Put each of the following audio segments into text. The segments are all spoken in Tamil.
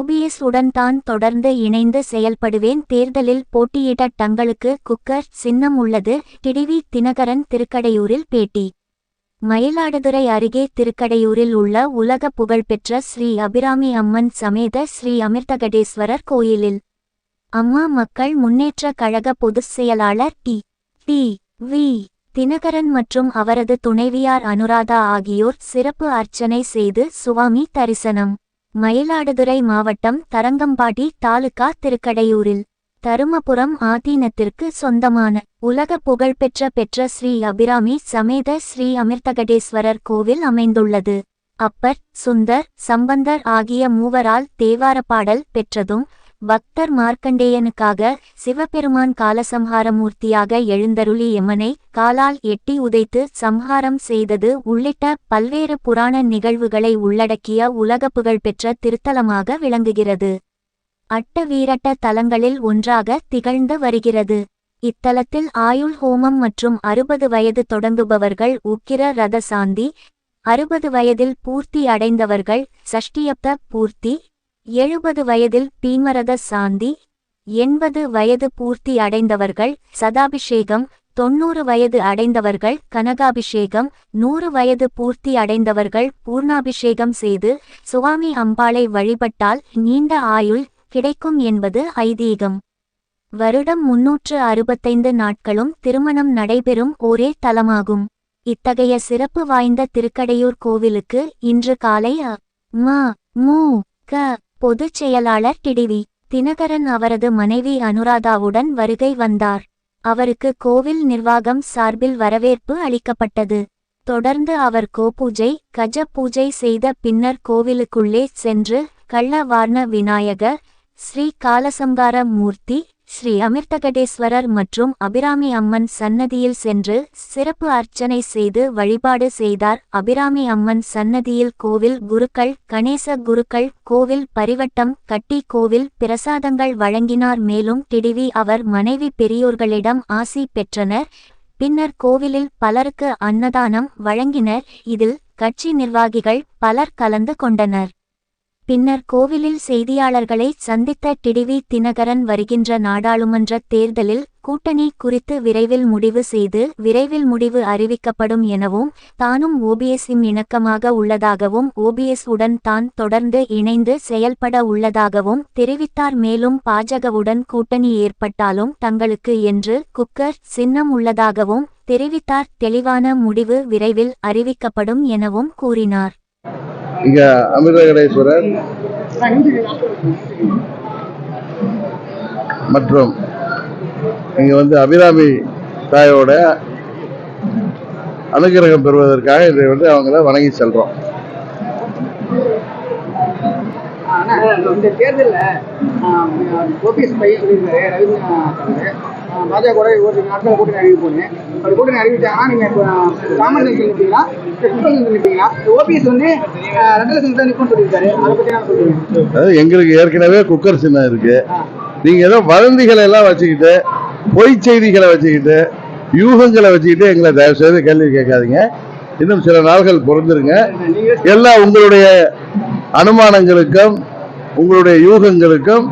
ஓபிஎஸ் உடன் தான் தொடர்ந்து இணைந்து செயல்படுவேன். தேர்தலில் போட்டியிட தங்களுக்கு குக்கர் சின்னம் உள்ளது. டிடிவி தினகரன் திருக்கடையூரில் பேட்டி. மயிலாடுதுறை அருகே திருக்கடையூரில் உள்ள உலக புகழ்பெற்ற ஸ்ரீ அபிராமி அம்மன் சமேத ஸ்ரீ அமிர்தகடேஸ்வரர் கோயிலில் அம்மா மக்கள் முன்னேற்ற கழக பொதுச் செயலாளர் டி. டி. வி. தினகரன் மற்றும் அவரது துணைவியார் அனுராதா ஆகியோர் சிறப்பு அர்ச்சனை செய்து சுவாமி தரிசனம். மயிலாடுதுறை மாவட்டம் தரங்கம்பாடி தாலுகா திருக்கடையூரில் தருமபுரம் ஆதீனத்திற்கு சொந்தமான உலக புகழ்பெற்ற பெற்ற ஸ்ரீ அபிராமி சமேத ஸ்ரீ அமிர்தகடேஸ்வரர் கோவில் அமைந்துள்ளது. அப்பர் சுந்தர் சம்பந்தர் ஆகிய மூவரால் தேவார பாடல் பெற்றதும் பக்தர் மார்க்கண்டேயனுக்காக சிவபெருமான் காலசம்ஹாரமூர்த்தியாக எழுந்தருளி எமனை காலால் எட்டி உதைத்து சம்ஹாரம் செய்தது உள்ளிட்ட பல்வேறு புராண நிகழ்வுகளை உள்ளடக்கிய உலக புகழ்பெற்ற திருத்தலமாக விளங்குகிறது. அட்ட வீரட்ட தலங்களில் ஒன்றாக திகழ்ந்து வருகிறது. இத்தலத்தில் ஆயுள் ஹோமம் மற்றும் அறுபது வயது தொடங்குபவர்கள் உக்கிர ரத சாந்தி அறுபது வயதில் பூர்த்தி அடைந்தவர்கள் சஷ்டியப்த பூர்த்தி எழுபது வயதில் பீமரத சாந்தி எண்பது வயது பூர்த்தி அடைந்தவர்கள் சதாபிஷேகம் தொன்னூறு வயது அடைந்தவர்கள் கனகாபிஷேகம் நூறு வயது பூர்த்தி அடைந்தவர்கள் பூர்ணாபிஷேகம் செய்து சுவாமி அம்பாளை வழிபட்டால் நீண்ட ஆயுள் கிடைக்கும் என்பது ஐதீகம். வருடம் முன்னூற்று அறுபத்தைந்து நாட்களும் திருமணம் நடைபெறும் ஒரே தலமாகும். இத்தகைய சிறப்பு வாய்ந்த திருக்கடையூர் கோவிலுக்கு இன்று காலை அ ம மு க பொதுச் செயலாளர் டிடிவி தினகரன் அவரது மனைவி அனுராதாவுடன் வருகை வந்தார். அவருக்கு கோவில் நிர்வாகம் சார்பில் வரவேற்பு அளிக்கப்பட்டது. தொடர்ந்து அவர் கோபூஜை கஜ பூஜை செய்த பின்னர் கோவிலுக்குள்ளே சென்று கள்ளவார்ண விநாயகர் ஸ்ரீ காலசங்கார மூர்த்தி ஸ்ரீ அமிர்தகடேஸ்வரர் மற்றும் அபிராமி அம்மன் சன்னதியில் சென்று சிறப்பு அர்ச்சனை செய்து வழிபாடு செய்தார். அபிராமி அம்மன் சன்னதியில் கோவில் குருக்கள் கணேச குருக்கள் கோவில் பரிவட்டம் கட்டி கோவில் பிரசாதங்கள் வழங்கினார். மேலும் டிடிவி அவர் மனைவி பெரியோர்களிடம் ஆசி பெற்றனர். பின்னர் கோவிலில் பலருக்கு அன்னதானம் வழங்கினர். இதில் கட்சி நிர்வாகிகள் பலர் கலந்து கொண்டனர். பின்னர் கோவிலில் செய்தியாளர்களை சந்தித்த டிடிவி தினகரன் வருகின்ற நாடாளுமன்ற தேர்தலில் கூட்டணி குறித்து விரைவில் முடிவு செய்து விரைவில் முடிவு அறிவிக்கப்படும் எனவும் தானும் ஓபிஎஸ்ஸின் இணக்கமாக உள்ளதாகவும் ஓபிஎஸ் உடன் தான் தொடர்ந்து இணைந்து செயல்பட உள்ளதாகவும் தெரிவித்தார். மேலும் பாஜகவுடன் கூட்டணி ஏற்பட்டாலும் தங்களுக்கு என்று குக்கர் சின்னம் உள்ளதாகவும் தெரிவித்தார். தெளிவான முடிவு விரைவில் அறிவிக்கப்படும் எனவும் கூறினார். இங்க அமிர்தகடேஸ்வரர் மற்றும் இங்க வந்து அபிராமி தாயோட அனுகிரகம் பெறுவதற்காக இதை வந்து அவங்கள வணங்கி செல்றோம். இந்த தேர்தலில் ஓபிஎஸ் பையன் சொல்லியிருந்தாரு ரவீந்திரநாத் பாஜக கூட ஒரு நாட்கள் கூட்டணி அறிவிப்போன்னு அப்படி கூட்டணி அறிவிச்சாங்கன்னா நீங்க இப்போ காமராஜர் நிற்பீங்களா நிற்பீங்களா ஓபிஎஸ் வந்து ரெண்டு லட்சம் தான் சொல்லியிருக்காரு. அதை பத்தி என்ன சொல்றீங்க அதாவது எங்களுக்கு ஏற்கனவே குக்கர் சின்னம் இருக்கு. நீங்க ஏதோ வதந்திகளை எல்லாம் வச்சுக்கிட்டு பொய் செய்திகளை வச்சுக்கிட்டு யூகங்களை வச்சுக்கிட்டு எங்களை தயவு செய்து கேள்வி கேட்காதீங்க. இன்னும் சில நாள்கள் பொறுத்திருங்க நீங்க எல்லா உங்களுடைய அனுமானங்களுக்கும் உங்களுடைய யூகங்களுக்கும்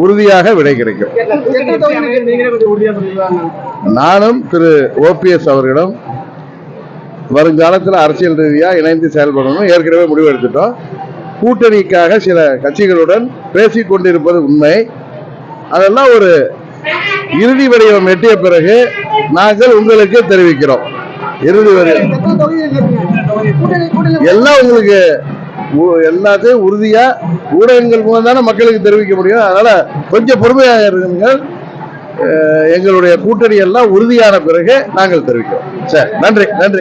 உறுதியாக விடை கிடைக்கும். நானும் திரு ஓபிஎஸ் அவர்களிடம் வருங்காலத்தில் அரசியல் ரீதியாக இணைந்து செயல்படணும் ஏற்கனவே முடிவு எடுத்துட்டோம். கூட்டணிக்காக சில கட்சிகளுடன் பேசிக் கொண்டிருப்பது உண்மை. அதெல்லாம் ஒரு இறுதி வடிவம் எட்டிய பிறகு நாங்கள் உங்களுக்கு தெரிவிக்கிறோம். இறுதி வடிவம். எல்லாம் உங்களுக்கு எல்லாத்தையும் உறுதியா ஊடகங்கள் மூலம் தானே மக்களுக்கு தெரிவிக்க முடியும். அதனால கொஞ்சம் பொறுமையாக இருங்கள். எங்களுடைய கூட்டணி எல்லாம் உறுதியான பிறகு நாங்கள் தெரிவிக்கிறோம். சரி நன்றி நன்றி.